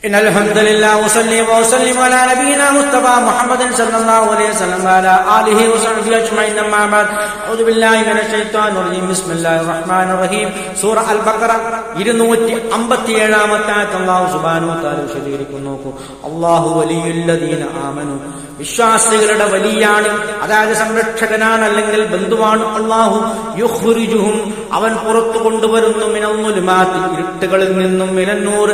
إن الحمد لله وصلي وسلم على نبينا مصطفى محمد صلى الله عليه وسلم وعلى آله وصحبه أجمعين أما بعد أعوذ بالله من الشيطان الرجيم بسم الله الرحمن الرحيم സൂറ അൽ ബക്കറ ഇരുന്നൂറ്റി അമ്പത്തി ഏഴാമത്തെ അള്ളാഹു സുബാനു താലു വിശദീകരിക്കുന്നു നോക്കൂ അള്ളാഹു വലിയുല്ലദീന ആമനു വിശ്വാസികളുടെ വലിയാണ് അതായത് സംരക്ഷകനാണ് അല്ലെങ്കിൽ ബന്ധുവാണ് അള്ളാഹു യുഹ്റുജുഹും അവൻ പുറത്തു കൊണ്ടുവരുന്നു മിനന്നുലുമാത്തി ഇരുട്ടുകളിൽ നിന്നും മിനന്നൂർ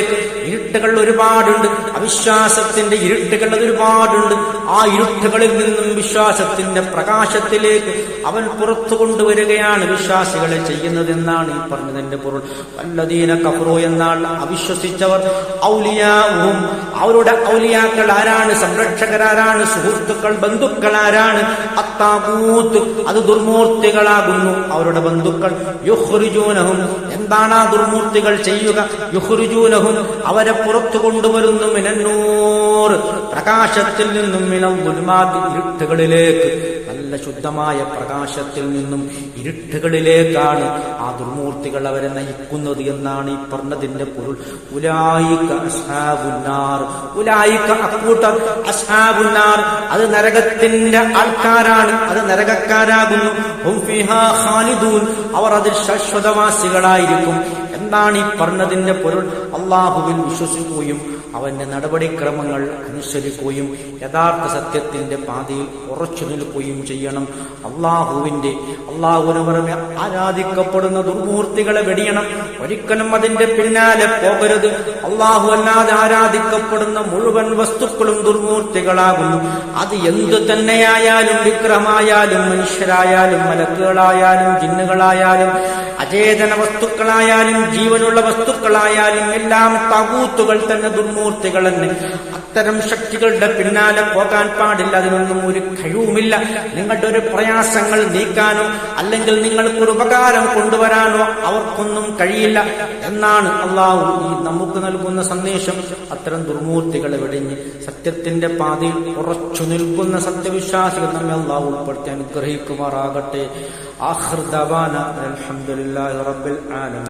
പ്രകാശത്തിലേക്ക് ഇരുട്ടുകൾ ഒരുപാടുണ്ട്. അവിശ്വാസത്തിന്റെ ഇരുട്ടുകൾ ഒരുപാടുണ്ട്. ആ ഇരുട്ടുകളിൽ നിന്നും വിശ്വാസത്തിന്റെ പ്രകാശത്തിലേക്ക് അവൻ പുറത്തു കൊണ്ടുവരികയാണ് വിശ്വാസികളെ ചെയ്യുന്നതെന്നാണ് ഈ പറഞ്ഞതിന്റെ പൊരുൾ. വല്ലതീന കഫറു എന്നാൽ അവിശ്വസിച്ചവർ ഔലിയാവും അവരുടെ ഔലിയാക്കൾ ആരാണ്? സംരക്ഷകരാരാണ്? സുഹൃത്തുക്കൾ ബന്ധുക്കൾ ആരാണ്? അത്താകൂത്ത് അത് ദുർമൂർത്തികളാകുന്നു അവരുടെ ബന്ധുക്കൾ. യുഹ്റിജൂനഹും എന്താണ് ആ ദുർമൂർത്തികൾ ചെയ്യുക? യുഹ്റിജൂനഹും അവരെ പുറത്തു കൊണ്ടുവരുന്നു മിനന്നൂർ. പ്രകാശത്തിൽ നിന്നും മിനം ഗുരുമാതി ഇരുട്ടുകളിലേക്ക് നല്ല ശുദ്ധമായ പ്രകാശത്തിൽ നിന്നും ഇരുട്ടുകളിലേക്കാണ് ആ ദുർമൂർത്തികൾ അവരെ നയിക്കുന്നത് എന്നാണ് ഈ പറഞ്ഞതിന്റെ പൊരുൾ. ഉലായിക്ക അസ്ഹാബുന്നാർ. അത് നരകത്തിന്റെ ആൾക്കാരാണ്. അത് നരകക്കാരാകുന്നു. അവർ അതിൽ ശാശ്വതവാസികളായിരിക്കും. എന്താണ് ഈ പറഞ്ഞതിന്റെ പൊരുൾ? അള്ളാഹുവിൽ വിശ്വസിക്കുകയും അവന്റെ നടപടിക്രമങ്ങൾ അനുസരിക്കുകയും യഥാർത്ഥ സത്യത്തിന്റെ പാതയിൽ ഉറച്ചു നിൽക്കുകയും ചെയ്യണം. അള്ളാഹുവിന്റെ അള്ളാഹുവിന് പുറമെ ആരാധിക്കപ്പെടുന്ന ദുർമൂർത്തികളെ വെടിയണം. ഒരിക്കലും അതിന്റെ പിന്നാലെ പോകരുത്. അള്ളാഹു അല്ലാതെ ആരാധിക്കപ്പെടുന്ന മുഴുവൻ വസ്തുക്കളും ദുർമൂർത്തികളാകുന്നു. അത് എന്തു തന്നെയായാലും വിക്രമായാലും മനുഷ്യരായാലും മലക്കുകളായാലും ജിന്നുകളായാലും അചേതന വസ്തുക്കളായാലും ജീവനുള്ള വസ്തുക്കളായാലും എല്ലാം തകൂത്തുകൾ തന്നെ ദുർമൂർത്തികൾ തന്നെ അത്തരം ശക്തികളുടെ പിന്നാലെ പോകാൻ പാടില്ല അതിനൊന്നും ഒരു കഴിവുമില്ല. നിങ്ങളുടെ ഒരു പ്രയാസങ്ങൾ നീക്കാനോ അല്ലെങ്കിൽ നിങ്ങൾക്ക് ഒരു ഉപകാരം കൊണ്ടുവരാനോ അവർക്കൊന്നും കഴിയില്ല. എന്നാണ് അള്ളാഹു ഈ നമുക്ക് നൽകുന്ന സന്ദേശം. അത്തരം ദുർമൂർത്തികളെ വെടിഞ്ഞ് സത്യത്തിന്റെ പാതയിൽ ഉറച്ചു നിൽക്കുന്ന സത്യവിശ്വാസികൾ നമ്മെ അള്ളാഹു ഉൾപ്പെടുത്തി അനുഗ്രഹിക്കുമാറാകട്ടെ. ആഹൃദവാന അലഹമുല്ലാ റബ്ബിൽ ആലം